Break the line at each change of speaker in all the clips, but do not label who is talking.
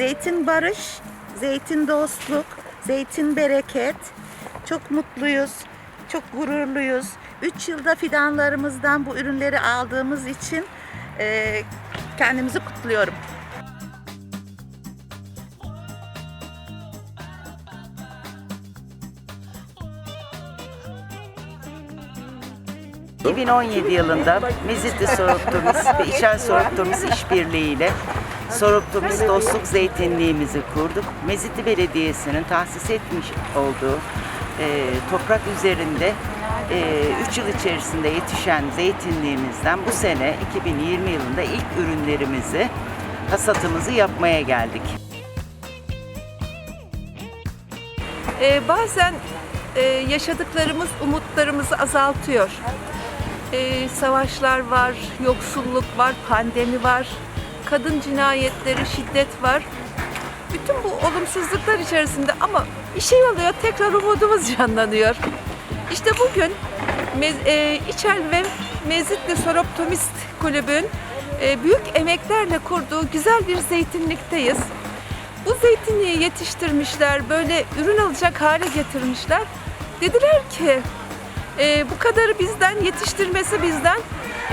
Zeytin barış, zeytin dostluk, zeytin bereket. Çok mutluyuz, çok gururluyuz. 3 yılda fidanlarımızdan bu ürünleri aldığımız için eee, kendimizi kutluyorum. ...2017 yılında Mezitli Soruptomuz ve İşel Soruptomuz işbirliğiyle Soruptomuz Dostluk Zeytinliğimizi kurduk. Mezitli Belediyesi'nin tahsis etmiş olduğu e, toprak üzerinde 3 yıl içerisinde yetişen zeytinliğimizden bu sene 2020 yılında ilk ürünlerimizi, hasatımızı yapmaya geldik.
Ee, bazen e, yaşadıklarımız umutlarımızı azaltıyor. Ee, savaşlar var, yoksulluk var, pandemi var, kadın cinayetleri, şiddet var. Bütün bu olumsuzluklar içerisinde ama bir şey oluyor, tekrar umudumuz canlanıyor. İşte bugün e, İçel ve Mezitli Soroptomist Kulübü'nün e, büyük emeklerle kurduğu güzel bir zeytinlikteyiz. Bu zeytinliği yetiştirmişler, böyle ürün alacak hale getirmişler. Dediler ki e, bu kadarı bizden, yetiştirmesi bizden.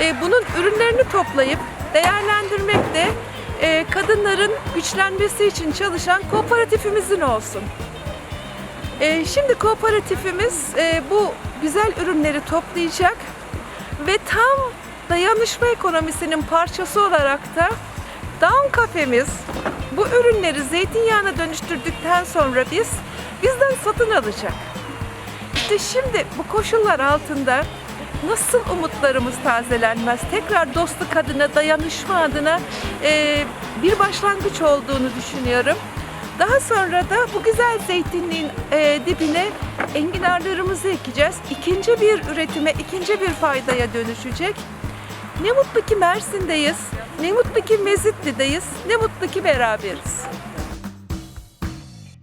E, bunun ürünlerini toplayıp değerlendirmek de kadınların güçlenmesi için çalışan kooperatifimizin olsun. E, şimdi kooperatifimiz e, bu güzel ürünleri toplayacak ve tam dayanışma ekonomisinin parçası olarak da Down kafemiz bu ürünleri zeytinyağına dönüştürdükten sonra biz bizden satın alacak. İşte şimdi bu koşullar altında nasıl umutlarımız tazelenmez? Tekrar dostluk adına, dayanışma adına e, bir başlangıç olduğunu düşünüyorum. Daha sonra da bu güzel zeytinliğin e, dibine enginarlarımızı ekeceğiz. İkinci bir üretime, ikinci bir faydaya dönüşecek. Ne mutlu ki Mersin'deyiz, ne mutlu ki Mezitli'deyiz, ne mutlu ki beraberiz.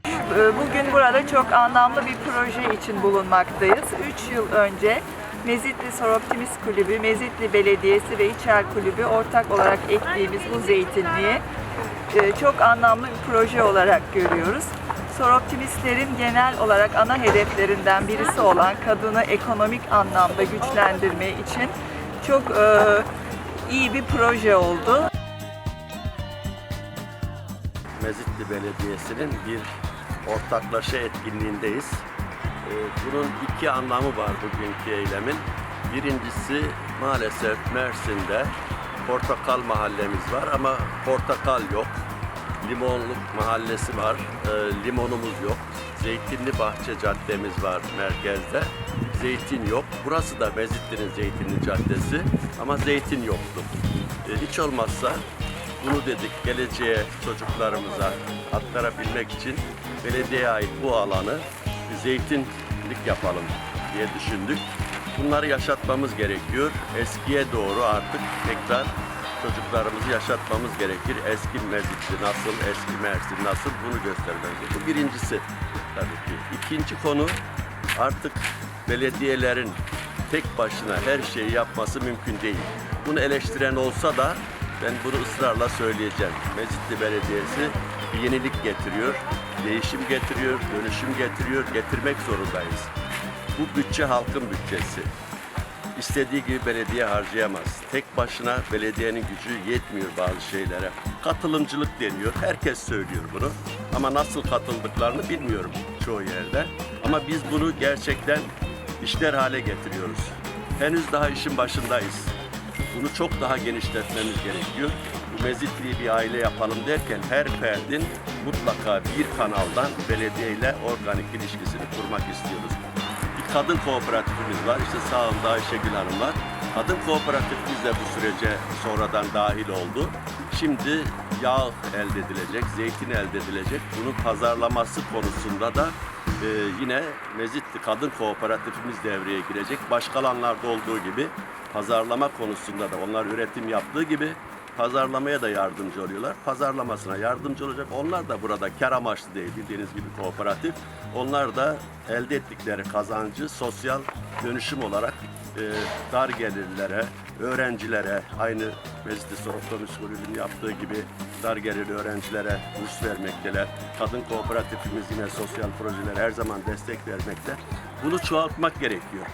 Ee, Bugün burada çok anlamlı bir proje için bulunmaktayız. 3 yıl önce Mezitli Soroptimist Kulübü, Mezitli Belediyesi ve İçer Kulübü ortak olarak ektiğimiz bu zeytinliği e, çok anlamlı bir proje olarak görüyoruz. Soroptimistlerin genel olarak ana hedeflerinden birisi olan kadını ekonomik anlamda güçlendirme için çok e, iyi bir proje oldu.
Mezitli Belediyesi'nin bir ortaklaşa etkinliğindeyiz. Ee, Bunun iki anlamı var bugünkü eylemin. Birincisi maalesef Mersin'de portakal mahallemiz var ama portakal yok. Limonluk mahallesi var, e, limonumuz yok. Zeytinli Bahçe Caddemiz var merkezde. Zeytin yok. Burası da Mezitli'nin Zeytinli Caddesi ama zeytin yoktu. E, Hiç olmazsa bunu dedik geleceğe çocuklarımıza aktarabilmek için belediyeye ait bu alanı zeytinlik yapalım diye düşündük. Bunları yaşatmamız gerekiyor. Eskiye doğru artık tekrar çocuklarımızı yaşatmamız gerekir. Eski Mezitli nasıl, eski Mersin nasıl bunu göstermemiz gerekiyor. Bu birincisi tabii ki. İkinci konu artık belediyelerin tek başına her şeyi yapması mümkün değil. Bunu eleştiren olsa da ben bunu ısrarla söyleyeceğim. Mezitli Belediyesi bir yenilik getiriyor, değişim getiriyor, dönüşüm getiriyor, getirmek zorundayız. Bu bütçe halkın bütçesi. İstediği gibi belediye harcayamaz. Tek başına belediyenin gücü yetmiyor bazı şeylere. Katılımcılık deniyor. Herkes söylüyor bunu. Ama nasıl katıldıklarını bilmiyorum çoğu yerde. Ama biz bunu gerçekten işler hale getiriyoruz. Henüz daha işin başındayız. Bunu çok daha genişletmemiz gerekiyor. Bu mezitliği bir aile yapalım derken her ferdin mutlaka bir kanaldan belediye ile organik ilişkisini kurmak istiyoruz. Bir kadın kooperatifimiz var. İşte sağımda Ayşegül Hanım var. Kadın kooperatifimiz de bu sürece sonradan dahil oldu. Şimdi yağ elde edilecek, zeytin elde edilecek. Bunun pazarlaması konusunda da e, yine Mezitli Kadın Kooperatifimiz devreye girecek. Başka alanlarda olduğu gibi pazarlama konusunda da onlar üretim yaptığı gibi pazarlamaya da yardımcı oluyorlar. Pazarlamasına yardımcı olacak. Onlar da burada kar amaçlı değil bildiğiniz gibi kooperatif. Onlar da elde ettikleri kazancı sosyal dönüşüm olarak e, dar gelirlere, öğrencilere, aynı Soroktomis Kulübü'nün yaptığı gibi dar gelirli öğrencilere burs vermekteler. Kadın kooperatifimiz yine sosyal projeler her zaman destek vermekte. Bunu çoğaltmak gerekiyor.